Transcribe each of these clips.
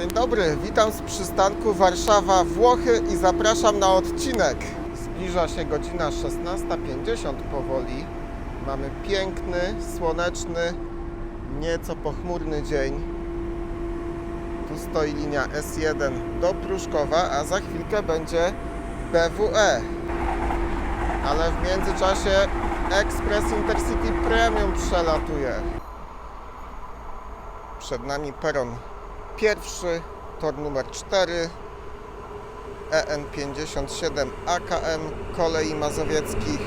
Dzień dobry, witam z przystanku Warszawa Włochy i zapraszam na odcinek. Zbliża się godzina 16.50 powoli. Mamy piękny, słoneczny, nieco pochmurny dzień. Tu stoi linia S1 do Pruszkowa, a za chwilkę będzie BWE. Ale w międzyczasie Express Intercity Premium przelatuje. Przed nami peron pierwszy, tor numer 4, EN57 AKM Kolei Mazowieckich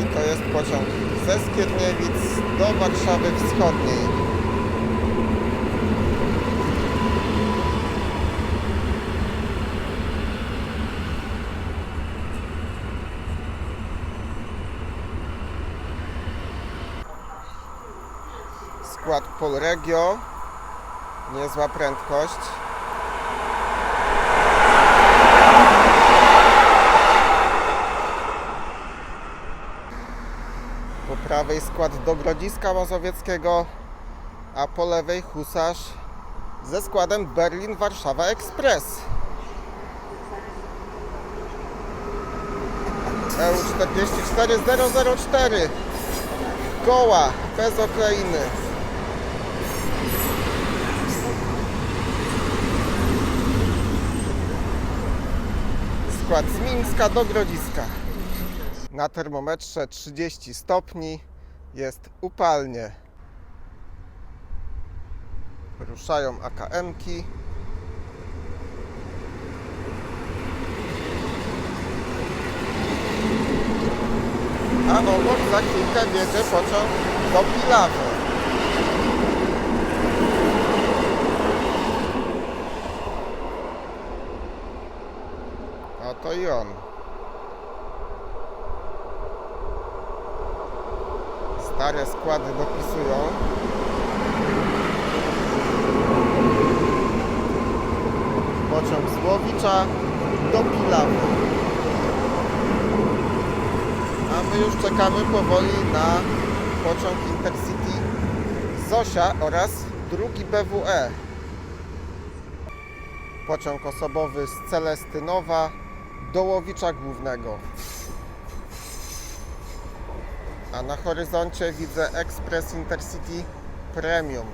i to jest pociąg ze Skierniewic do Warszawy Wschodniej. Skład Polregio, niezła prędkość. Po prawej skład do Grodziska Mazowieckiego, a po lewej husarz ze składem Berlin-Warszawa Express. EU 44004 Koła bez okleiny. Skład z Mińska do Grodziska. Na termometrze 30 stopni. Jest upalnie. Ruszają AKM-ki. A obok za chwilkę wiedzie pociąg do Pilawy. I on. Stare składy dopisują. Pociąg z Łowicza do Pilawy. A my już czekamy powoli na pociąg Intercity Zosia oraz drugi BWE. Pociąg osobowy z Celestynowa do Łowicza Głównego. A na horyzoncie widzę Express Intercity Premium.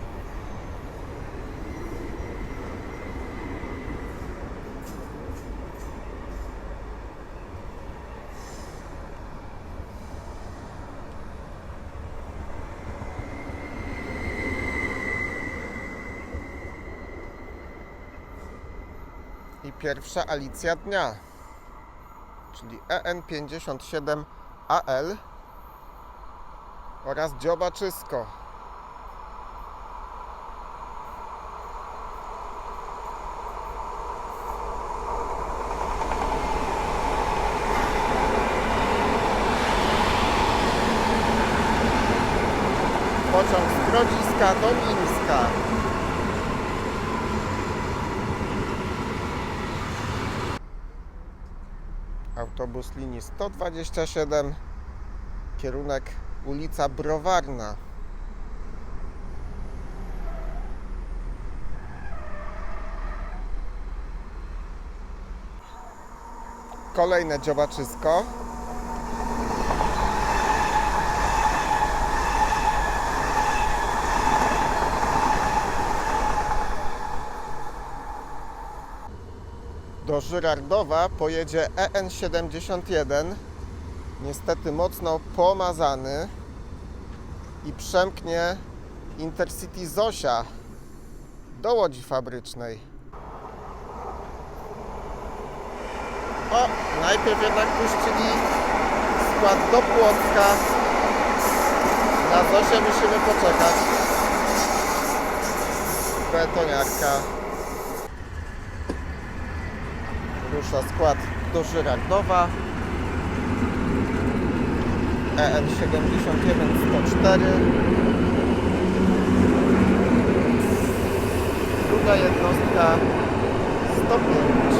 I pierwsza Alicja dnia, czyli E EN57AL oraz Dziobaczysko. Pociąg z Grodziska do Mińska. Autobus linii 127, kierunek ulica Browarna. Kolejne dziobaczysko. Do Żyrardowa pojedzie E EN71, niestety mocno pomazany i przemknie Intercity Zosia do Łodzi Fabrycznej. O, najpierw jednak puścili skład do Płocka. Na Zosię musimy poczekać. Betoniarka. Rusza skład do Żyrardowa. E EN71 104. Druga jednostka 105.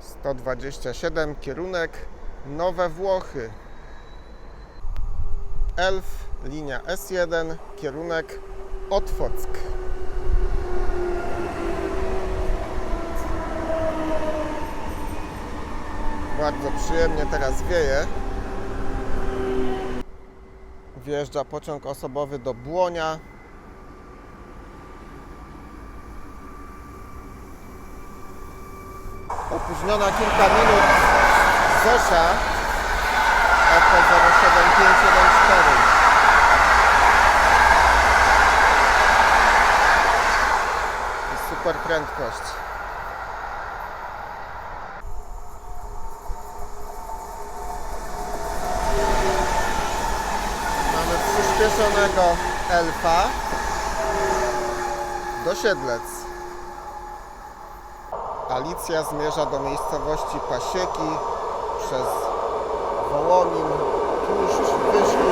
Sto dwadzieścia siedem kierunek Nowe Włochy. Elf, linia S1, kierunek Otwock. Bardzo przyjemnie teraz wieje. Wjeżdża pociąg osobowy do Błonia. Opóźniona kilka minut Zosia prędkość. Mamy przyspieszonego elfa do Siedlec. Alicja zmierza do miejscowości Pasieki przez Wołomin, Tłuszcz, Wyszków.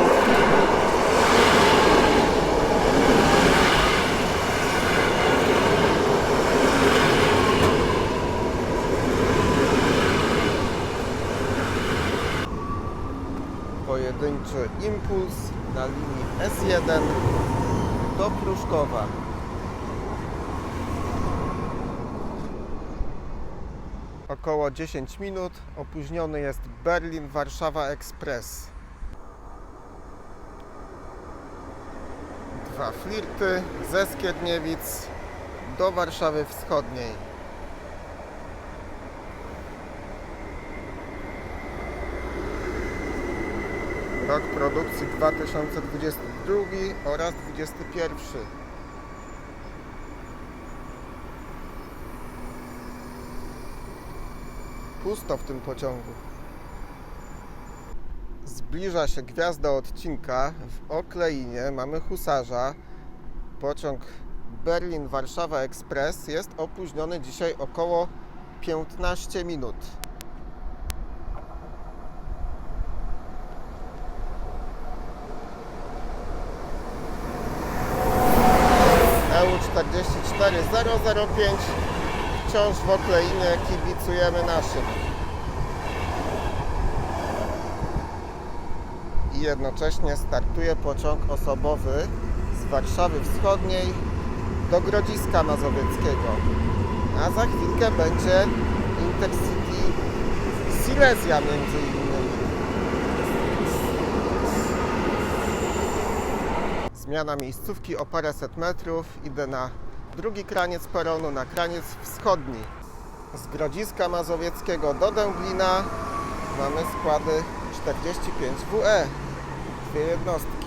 Pojedynczy impuls na linii S1 do Pruszkowa. Około 10 minut. Opóźniony jest Berlin-Warszawa Express. Dwa flirty ze Skierniewic do Warszawy Wschodniej. Rok produkcji 2022 oraz 2021. Pusto w tym pociągu. Zbliża się gwiazda odcinka. W Okleinie mamy husarza. Pociąg Berlin-Warszawa Express jest opóźniony dzisiaj około 15 minut. 44005 wciąż w Okleinie kibicujemy naszym. I jednocześnie startuje pociąg osobowy z Warszawy Wschodniej do Grodziska Mazowieckiego. A za chwilkę będzie Intercity Silesia między innymi. Zmiana miejscówki o paręset metrów. Idę na drugi kraniec peronu, na kraniec wschodni. Z Grodziska Mazowieckiego do Dęblina mamy składy 45 WE. Dwie jednostki.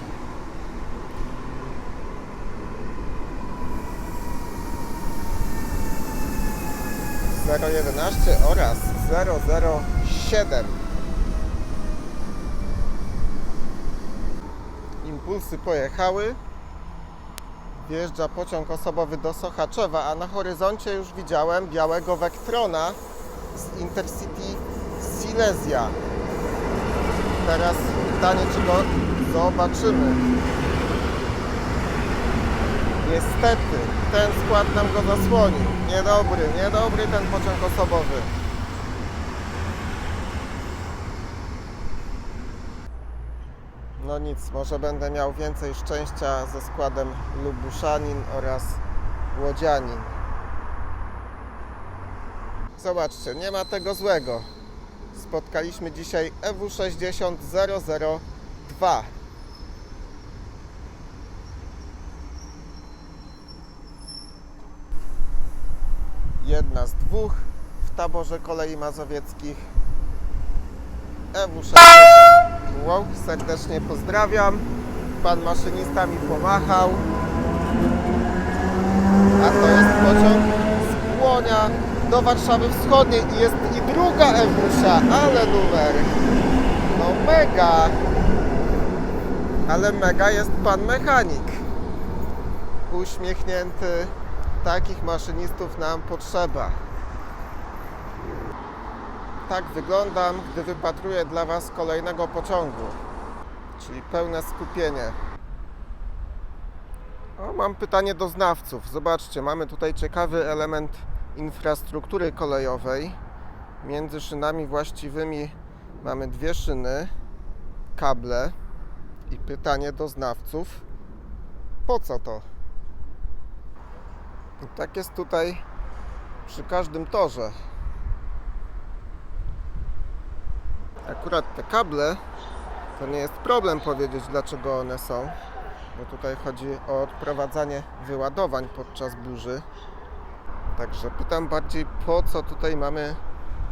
Zero jedenaście oraz 007. Impulsy pojechały. Wjeżdża pociąg osobowy do Sochaczewa, a na horyzoncie już widziałem białego Vectrona z Intercity Silesia. Teraz pytanie, czy go zobaczymy. Niestety, ten skład nam go zasłonił. Niedobry, niedobry ten pociąg osobowy. no nic, może będę miał więcej szczęścia ze składem Lubuszanin oraz Łodzianin. Zobaczcie, nie ma tego złego. Spotkaliśmy dzisiaj EW60002. Jedna z dwóch w taborze kolei mazowieckich EW600 formułą. Serdecznie pozdrawiam. Pan maszynista mi pomachał. A to jest pociąg z Kłonia do Warszawy Wschodniej i jest i druga Ewusza, ale numer. No mega. Ale mega jest pan mechanik. Uśmiechnięty. Takich maszynistów nam potrzeba. Tak wyglądam, gdy wypatruję dla Was kolejnego pociągu. Czyli pełne skupienie. O, mam pytanie do znawców. Zobaczcie, mamy tutaj ciekawy element infrastruktury kolejowej. Między szynami właściwymi mamy dwie szyny, kable. I pytanie do znawców, po co to? I tak jest tutaj przy każdym torze. Akurat te kable to nie jest problem powiedzieć dlaczego one są, bo tutaj chodzi o odprowadzanie wyładowań podczas burzy. Także pytam bardziej po co tutaj mamy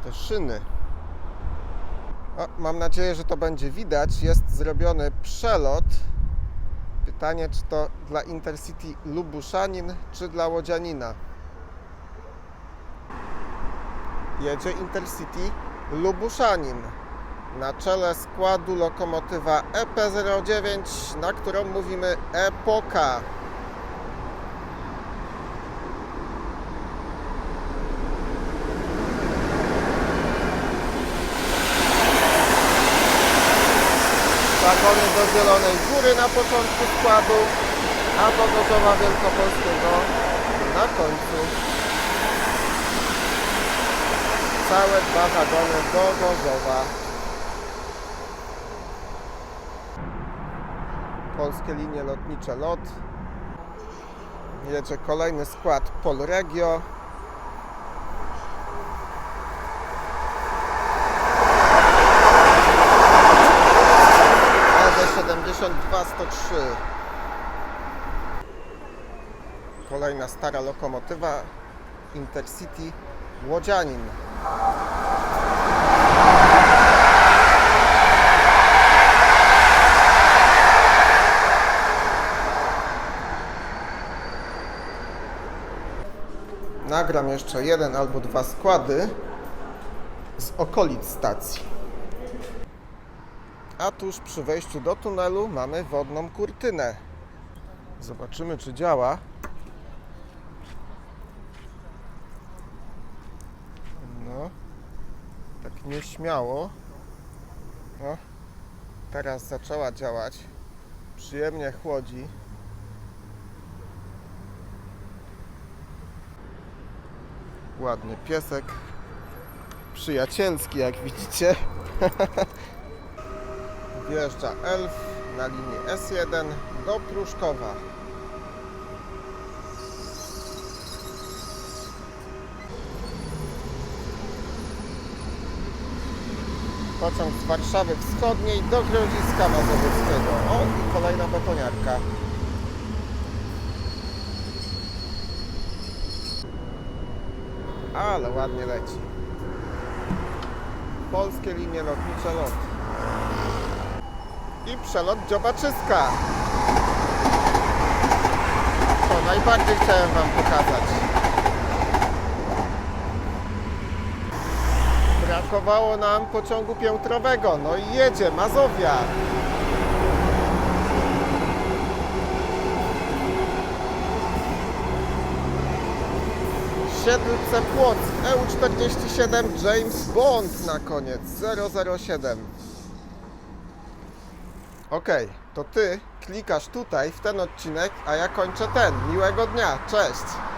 te szyny. O, mam nadzieję, że to będzie widać. Jest zrobiony przelot. Pytanie, czy to dla Intercity Lubuszanin, czy dla Łodzianina. Jedzie Intercity Lubuszanin. Na czele składu lokomotywa EP09, na którą mówimy Epoka. Wagony do Zielonej Góry na początku składu, a do Gorzowa Wielkopolskiego na końcu. Całe dwa wagony do Gorzowa. Polskie linie lotnicze LOT. Jedzie kolejny skład Polregio. LD72 103. Kolejna stara lokomotywa Intercity Łodzianin. Nagram jeszcze jeden albo dwa składy z okolic stacji. A tuż przy wejściu do tunelu mamy wodną kurtynę. Zobaczymy, czy działa. No, tak nieśmiało. No, teraz zaczęła działać. Przyjemnie chłodzi. Ładny piesek. Przyjacielski, jak widzicie. Wjeżdża Elf na linii S1 do Pruszkowa. Pociąg z Warszawy Wschodniej do Grodziska Mazowieckiego. O, i kolejna betoniarka. Ale ładnie leci. Polskie linie lotnicze LOT i przelot Dziobaczyska. To najbardziej chciałem Wam pokazać. Brakowało nam pociągu piętrowego, no i jedzie Mazowia. Siedlce Płock, EU47 James Bond na koniec, 007. Okej, to ty klikasz tutaj w ten odcinek, a ja kończę ten. Miłego dnia, cześć!